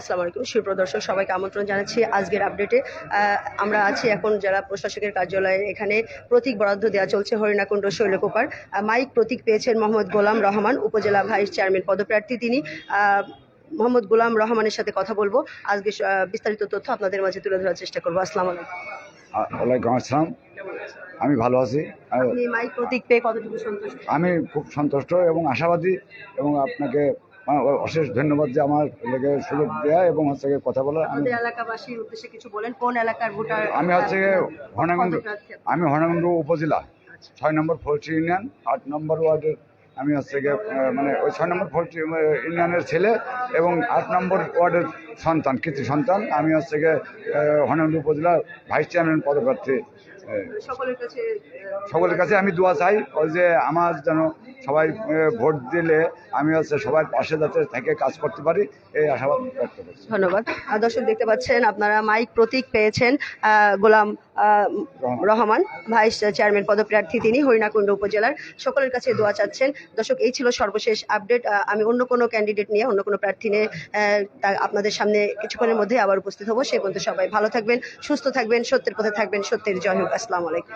আসসালামু আলাইকুম। সুপ্রদর্শক সবাইকে আমন্ত্রণ জানাচ্ছি আজকের আপডেটে। আমরা আছি এখন জেলা প্রশাসকের কার্যালয়ে। এখানে প্রতীক বরাদ্দ দেওয়া চলছে হরিণাকুণ্ড শৈলকুপার। মাইক প্রতীক পেয়েছেন মোহাম্মদ গোলাম রহমান উপজেলা ভাইস চেয়ারম্যান পদপ্রার্থী তিনি। মোহাম্মদ গোলাম রহমানের সাথে কথা বলব। আজকে বিস্তারিত তথ্য আপনাদের মাঝে তুলে ধরার চেষ্টা করব। আসসালামু আলাইকুম। ওয়ালাইকুম আসসালাম। আমি ভালো আছি। মাইক প্রতীক পেয়ে কতটুকু সন্তুষ্ট? আমি খুব সন্তুষ্ট এবং আশাবাদী এবং আপনাকে অশেষ ধন্যবাদ যে আমার লেগে সুযোগ দেওয়া এবং হচ্ছে কথা বলার আমি এলাকাবাসীর উদ্দেশ্যে কিছু বলেন কোন এলাকার ভোটার আমি হচ্ছে আমি হরনাকুণ্ড উপজেলা। ছয় নম্বর ফলসি ইউনিয়ন আট নম্বর ওয়ার্ডের আমি হচ্ছে গিয়ে মানে ওই ছয় নম্বর ফলসি ইউনিয়নের ছেলে এবং আট নম্বর ওয়ার্ডের সন্তান কৃতি সন্তান। আমি হচ্ছে গিয়ে হরনাকুণ্ড উপজেলার ভাইস চেয়ারম্যান পদপ্রার্থী সকলের কাছে সকলের কাছে আমি দোয়া চাই ওই যে আমার যেন সবাই ভোট দিলে আমি হচ্ছে সবার পাশে যাতে থেকে কাজ করতে পারি এই আশাবাদ ব্যক্ত করছি। ধন্যবাদ। আর দর্শক দেখতে পাচ্ছেন আপনারা মাইক প্রতীক পেয়েছেন গোলাম রহমান। ভাইস চেয়ারম্যান পদপ্রার্থী তিনি হরিণাকুণ্ড উপজেলার। সকলের কাছে দোয়া চাচ্ছেন। দর্শক এই ছিল সর্বশেষ আপডেট। আমি অন্য কোনো ক্যান্ডিডেট নিয়ে অন্য কোনো প্রার্থী নিয়ে আপনাদের সামনে কিছুক্ষণের মধ্যে আবার উপস্থিত হব। সে পর্যন্ত সবাই ভালো থাকবেন সুস্থ থাকবেন সত্যের পথে থাকবেন। সত্যের জয় হোক। আসসালামু আলাইকুম।